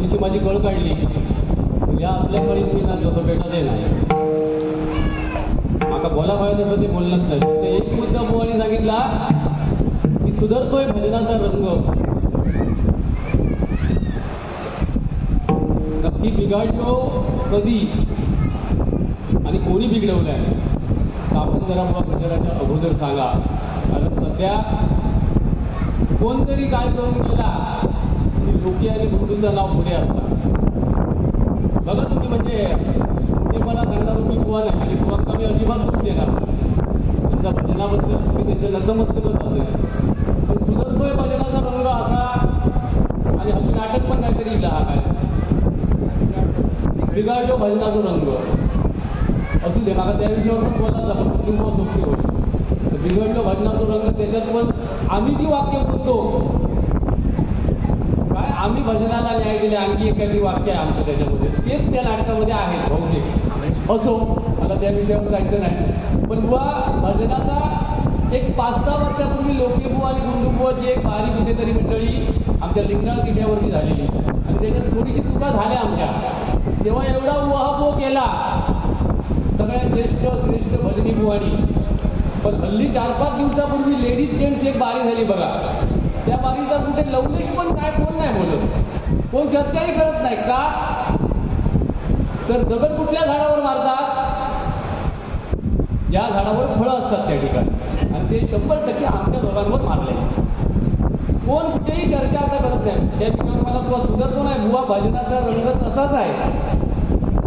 थोडीशी माझी कळ काढली. या असल्या कळीत मी ना तो भेटत नाही माका बोला पाहिजे तसं ते बोललंच नाही. ते एक मुद्दा बुवानी सांगितला की सुधारतोय भजनाचा रंग. नक्की बिघडलो कधी? आणि कोणी बिघडवलंय? तर आपण जरा बुवा भजनाच्या अगोदर सांगा. कारण सध्या कोणतरी काय करून गेला की लोकी आणि बंधूचं नाव पुढे असतात बघा तुम्ही म्हणजे ते मला सांगणार मी कुवान आहे आणि बुवा मी अजिबात खूप देणार त्यांच्या भजनाबद्दल मी त्यांच्या नतमस्तकच असेल. पण सुधरतोय भजनाचा रंग असा आणि हल्ली नाटक पण काहीतरी लिहिला हा काय. बिघाडलो भजनाचा रंग. असू दे मला त्या विषयावर पण बोलायला पण कुटुंब सोपी होईल तर बिघडलो भजनाचा रंग त्याच्यात पण आम्ही जी वाक्य बोलतो आम्ही भजनाला न्याय दिले आणखी एखादी वाक्य आहे आमचं त्याच्यामध्ये. तेच त्या नाटकामध्ये आहेत बहुतेक. असो मला त्या विषयावर जायचं नाही. पण बुवा भजनाचा एक पाच सहा वर्षापूर्वी लोकेबुवा आणि गुंडुबुवाची एक बारी कुठेतरी मंडळी आमच्या लिंगणाळ किल्ल्यावरती झालेली. आणि त्याच्यात थोडीशी चुका झाल्या आमच्या. तेव्हा एवढा उहापोह केला. सगळ्यात ज्येष्ठ श्रेष्ठ भजनी बुवानी. पण हल्ली चार पाच दिवसापूर्वी लेडीज जेंट्स एक बारी झाली बघा. त्या बारीचा कुठे लवलेश पण काय कोण नाही बोलत. कोण चर्चाही करत नाही का? तर दगड कुठल्या झाडावर मारतात? ज्या झाडावर फळं असतात त्या ठिकाणी. आणि ते शंभर टक्के आमच्या दोघांवर मारले. कोण कुठेही चर्चा आता करत नाही. त्या विषयावर मला तुला सुधारतो नाही बुवा भजनाचा रंग तसाच आहे.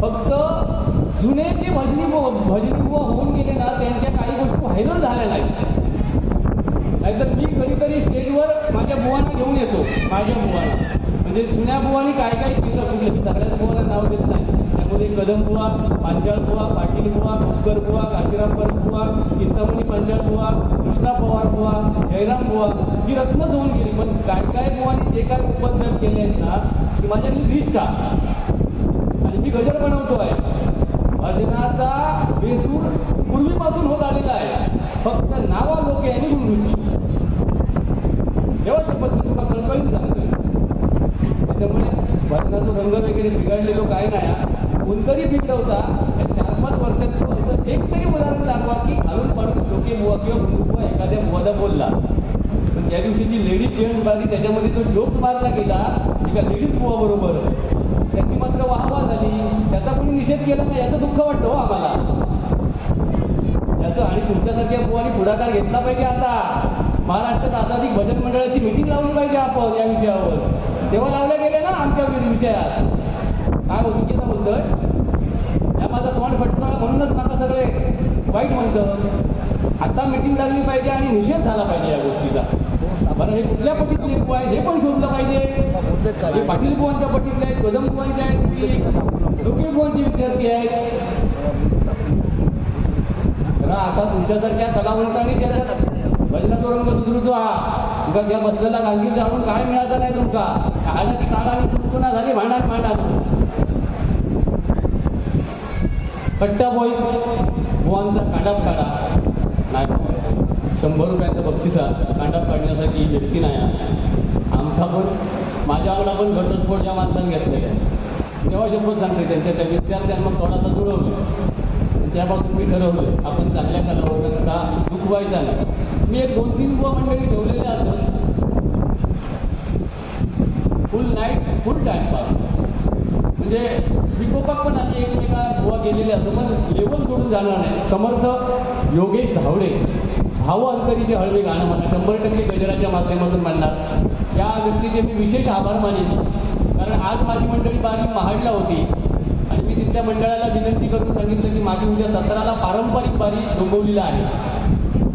फक्त जुने जे भजनी भजनी बुवा होऊन गेले ना त्यांच्या काही गोष्टी व्हायरल झाल्या नाहीत नाहीतर मी कधीतरी स्टेजवर माझ्या बुवांना घेऊन येतो माझ्या बुवाला. म्हणजे जुन्या बुवानी काय काय केलं कुठलं? मी सगळ्याच बुवाला नाव देत नाही. त्यामध्ये कदम बुवा पांचाळ बुवा पाटील बुवा कुकर बुवा काशीराम परब बुवा चिंतामणी पांचाळ बुवा कृष्णा पवार बुवा जयराम बुवा ही रत्न होऊन गेली. पण काय काय बुवानी जे काय उपद्रव केले आहेत ना ती माझ्याकडे लिस्ट आहे. आणि मी गजर बनवतो आहे. भजनाचा बेसूर पूर्वीपासून होत आलेला आहे. फक्त नावा लोक यांनी गुंडूची देवा शपथ मी तुला त्यामुळे सांगतोय रंग वगैरे बिघडलेलो काय नाही कोणतरी कोणतरी बिघडवता या चार पाच वर्षात तो असं एक तरी उदाहरण दाखवा की घालून पाडून डोके मुवा किंवा मुवा एखाद्या मुवादा बोलला. पण त्या दिवशी जी लेडीज जेंट्स मारली त्याच्यामध्ये जो जोक्स मारला गेला एका लेडीज मुवाबरोबर त्याची मात्र वाहवा झाली. त्याचा कोणी निषेध केला नाही याचं दुःख वाटतं हो आम्हाला. याचं आणि तुमच्यासारख्या बुवानी पुढाकार घेतला पाहिजे आता. महाराष्ट्रात आजादी भजन मंडळाची मिटिंग लावली पाहिजे आपण या विषयावर. तेव्हा लावल्या गेल्या ना आमच्या विषयात. काय हो चुकीचं बोलतोय? या माझा तोंड फटका म्हणूनच मला सगळे वाईट म्हणतं. आता मिटिंग लागली पाहिजे आणि निषेध झाला पाहिजे या गोष्टीचा. बरं हे कुठल्या पटीतले बुवा आहेत हे पण शोधलं पाहिजे. हे पाटील बुवांच्या पटीतले आहेत कदम बुवांचे आहेत डोके बुवांचे विद्यार्थी आहेत. तर आता तुमच्यासारख्या कलावंतांनी त्याच्यात करून रंग सुधरूचो हा. तुका त्या बसलेला गांधी जाऊन काय मिळालं नाही तुमका? आजाची काळाने पुन्हा झाली भांडण भांडण. कट्टा बोईत बुवांचा कांडाप काढा. नाही शंभर रुपयाचं बक्षिसा. कांडाप काढण्यासाठी व्यक्ती नाही आमचा पण माझ्या आवडा पण घटस्फोट या माणसाने घेतलेला आहे. तेव्हा शंभर सांगते त्यांच्या त्या विद्यार्थ्यांना मग थोडासा जुळवलं. त्यापासून मी ठरवलं आपण चांगल्या कलावंतांना दुखवायचा नाही मी एक दोन तीन बुवा मंडळी ठेवलेले असत फुल नाईट फुल टाइमपास म्हणजे विकोपाक पण आधी एकमेका गोवा गेलेले असं पण लेवल सोडून जाणार नाही. समर्थ योगेश धावडे भाव अंतरीचे हळवे गाणं म्हणा शंभर टक्के गजराच्या माध्यमातून म्हणणार. या व्यक्तीचे मी विशेष आभार मानेन. कारण आज माझी मंडळी बारी महाडला होती. त्या मंडळाला विनंती करून सांगितलं की माझी उद्या सतराला पारंपरिक बारी डोंबवलीला आहे.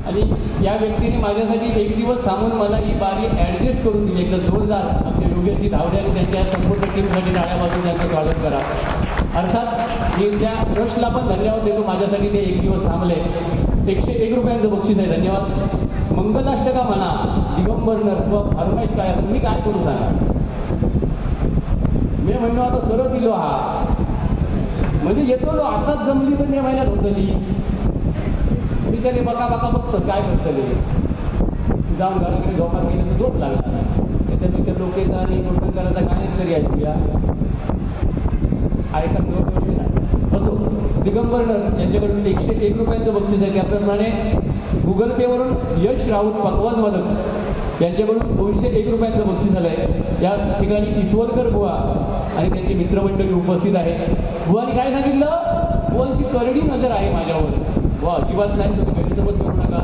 आणि या व्यक्तीने माझ्यासाठी एक दिवस थांबून मला ही बारी ॲडजस्ट करून दिली. एकदा जोरदार. आपल्या योग्याची धावड्या आणि त्यांच्या संपूर्ण टीमसाठी डाळ्यापासून त्यांचं स्वागत करा. अर्थात मी त्या ट्रस्टला पण धन्यवाद देतो. माझ्यासाठी ते एक दिवस थांबले. एकशे एक रुपयांचं बक्षीस आहे. धन्यवाद. मंगलाष्टका म्हणा दिगंबर नर किंवा फरमाईश काय मी काय करू सांगा? मी म्हणलो आता सरळ दिलो हा. म्हणजे येतो लो आताच जमली तर मे महिन्यात होतली मी त्याने बघा बघा बघतो काय करतले जाऊन घराकडे झोपात गेले तर झोप लागला त्याच्यापेक्षा लोकेचा आणि गोष्ट करायचा काय तरी ऐकूया. ऐका निवडणुकी असो दिगंबर यांच्याकडून एकशे एक रुपयांचं बक्षीस आहे. त्याप्रमाणे गुगल पेवरून यश राऊत पकवाज वादक यांच्याकडून दोनशे एक रुपयांचं बक्षीस आलं आहे या ठिकाणी ईश्वरकर बुवा आणि त्यांची मित्रमंडळी उपस्थित आहे बुवानी काय सांगितलं? बुवांची करडी नजर आहे माझ्यावर. बुवा अजिबात नाही तुम्ही गैरसमज करू नका.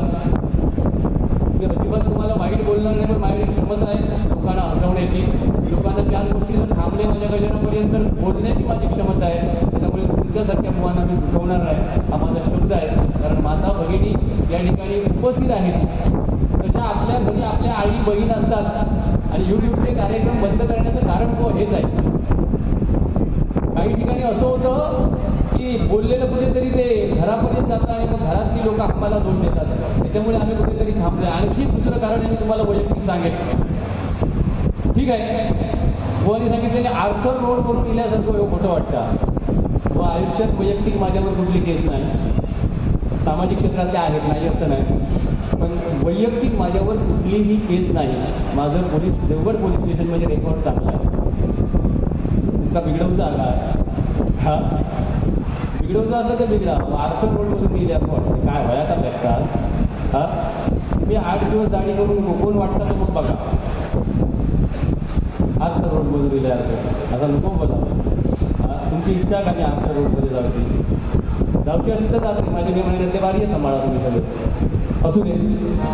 अजिबात तुम्हाला वाईट बोलणार नाही पण माझ्याकडे क्षमता आहे लोकांना हसवण्याची. लोकांना चार गोष्टी जर थांबले माझ्या गजनापर्यंत तर बोलण्याची माझी क्षमता आहे. त्याच्यामुळे तुमच्यासारख्या मुलांना मी दुखवणार आहे हा माझा शब्द आहे. कारण माता भगिनी या ठिकाणी उपस्थित आहेत. ज्या आपल्या घरी आपल्या आई बहीण असतात आणि युट्यूबचे कार्यक्रम बंद करण्याचं कारण तो हेच आहे. काही ठिकाणी असं होतं की बोललेलं कुठेतरी ते घरापर्यंत जातं आणि मग घरातली लोक आम्हाला दोष देतात. त्याच्यामुळे आम्ही कुठेतरी थांबलोय. आणखी दुसरं कारण आहे मी तुम्हाला वैयक्तिक सांगेन. ठीक आहे? बुवानी सांगितलं की आर्थर रोड करून दिल्यासारखं एवढं खोटं वाटतं. व आयुष्यात वैयक्तिक माझ्यावर कुठली केस नाही. सामाजिक क्षेत्रातल्या आहेत? नाही असं नाही. पण वैयक्तिक माझ्यावर कुठलीही केस नाही. माझं पोलीस देवगड पोलीस स्टेशनमध्ये रेकॉर्ड चांगला आहे. तुमचा बिघडवचा आला आहे. हा? बिघडवचा असलं तर बिघडा. आर्थर रोडमधून गेले असं वाटतं काय वयाचा प्रकार हा? तुम्ही आठ दिवस दाढी करून कोण वाटतात मग बघा. आर्थर रोडमधून गेले असं आता नको बोला तुमची इच्छा का मी आर्थर रोडमध्ये जाऊ जाऊची असेल तर जाते माझे म्हणे महिन्यातले बारी सांभाळा तुम्ही सगळे. असू दे.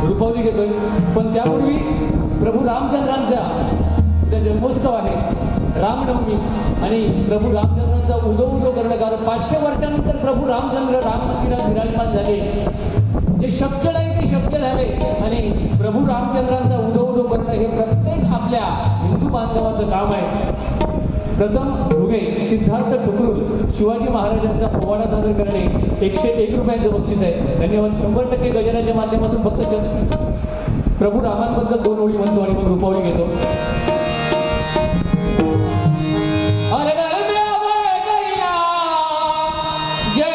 रुपावली घेतोय. पण त्यापूर्वी प्रभू रामचंद्रांचा उद्या जन्मोत्सव आहे. रामनवमी. आणि प्रभू रामचंद्रांचा उदो उदो करणं कारण पाचशे वर्षानंतर प्रभू रामचंद्र राम मंदिरात विराजमान झाले. जे शक्य नाही ते शक्य झाले. आणि प्रभू रामचंद्रांचा उदो उदो करणं हे प्रत्येक आपल्या हिंदू बांधवाचं काम आहे. प्रथम भुगे सिद्धार्थ टुकरूल शिवाजी महाराजांचा पोवाडा सादर करणे एकशे एक रुपयांचं बक्षीस आहे. धन्यवाद. शंभर टक्के गजराच्या माध्यमातून फक्त प्रभू रामांबद्दल दोन ओळी म्हणतो आणि मग रुपावली घेतो. जय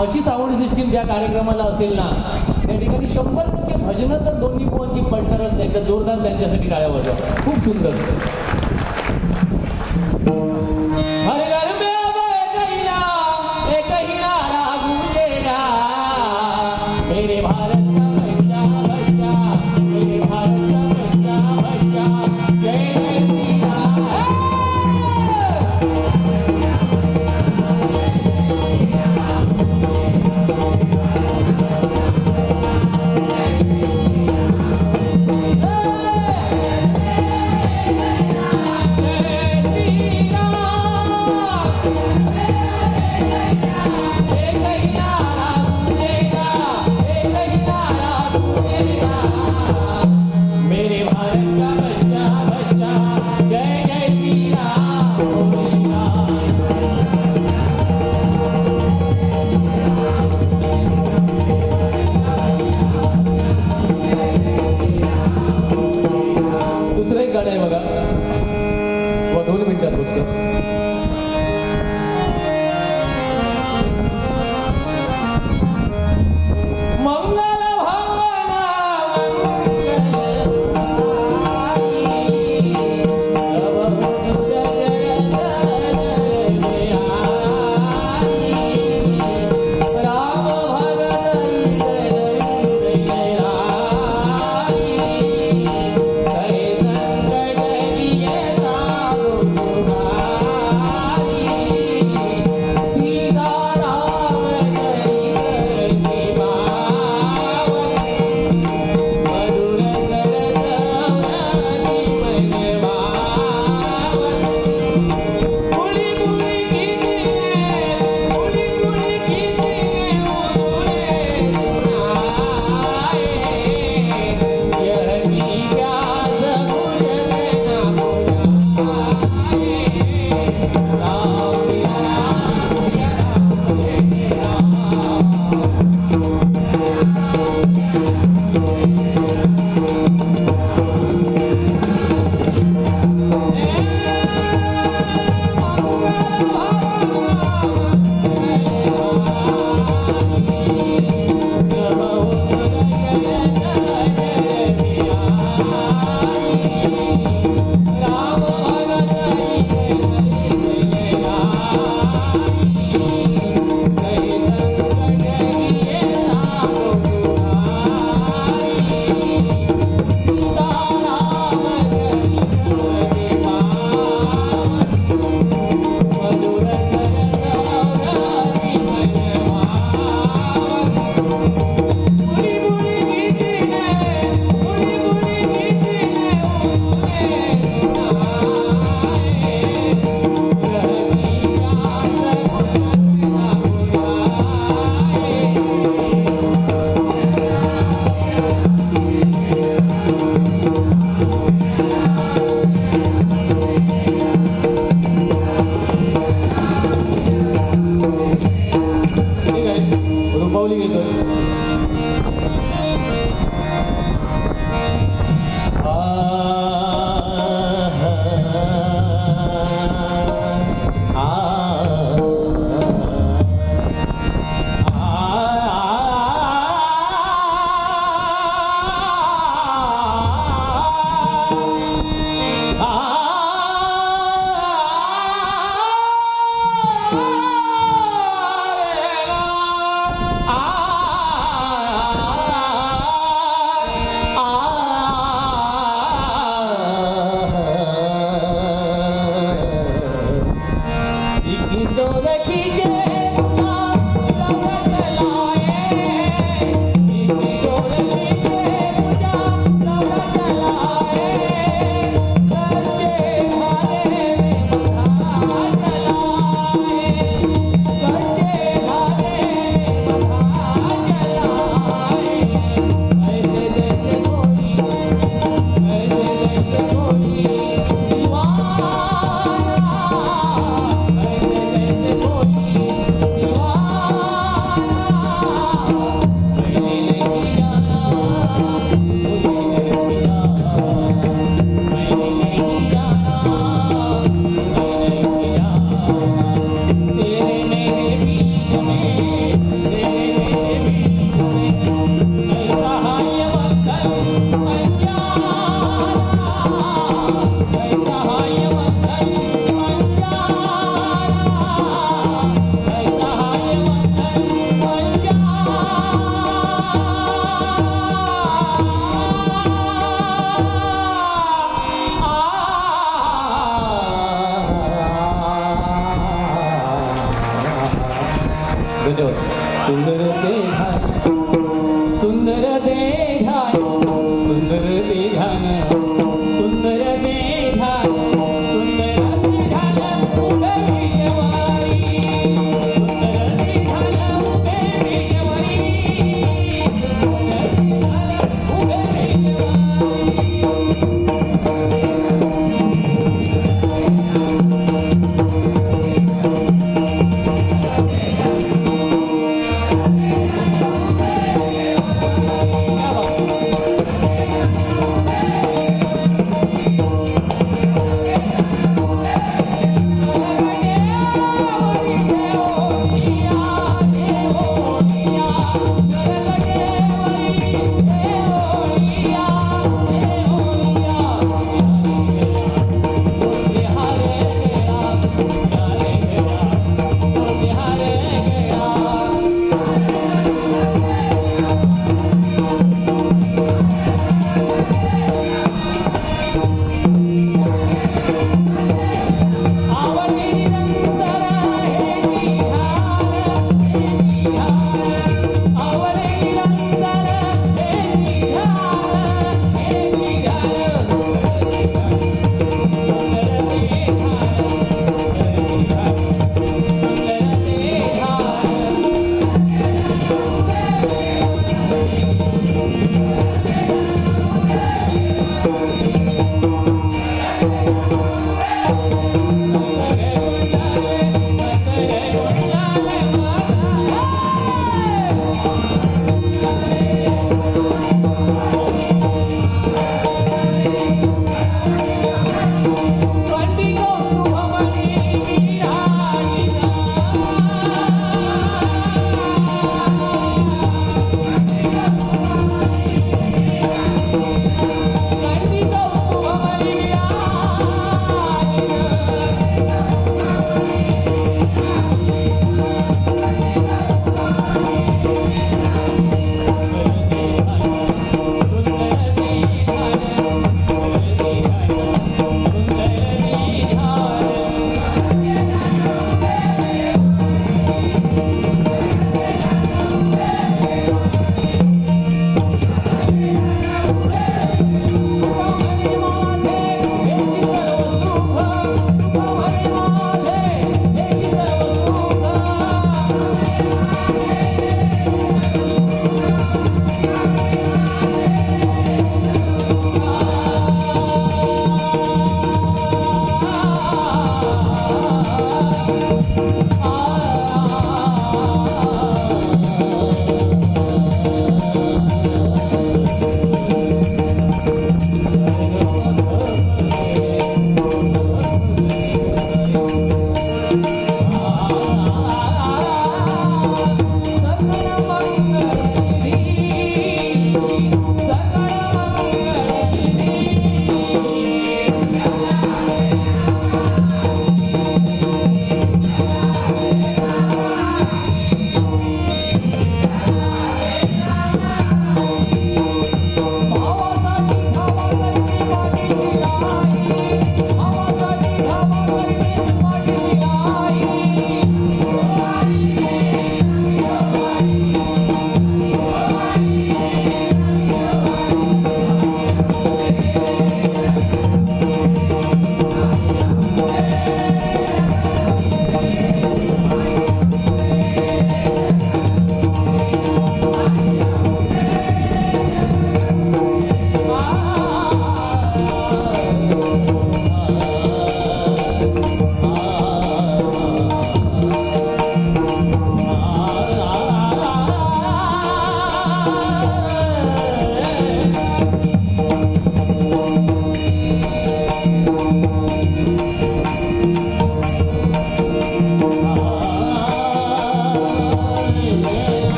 अशी साऊंड सिस्टीम ज्या कार्यक्रमाला असेल ना त्या ठिकाणी शंभर टक्के भजनं तर दोन्ही पोवांची पडणारच नाही तर जोरदार त्यांच्यासाठी टाळ्या वाजवा खूप सुंदर.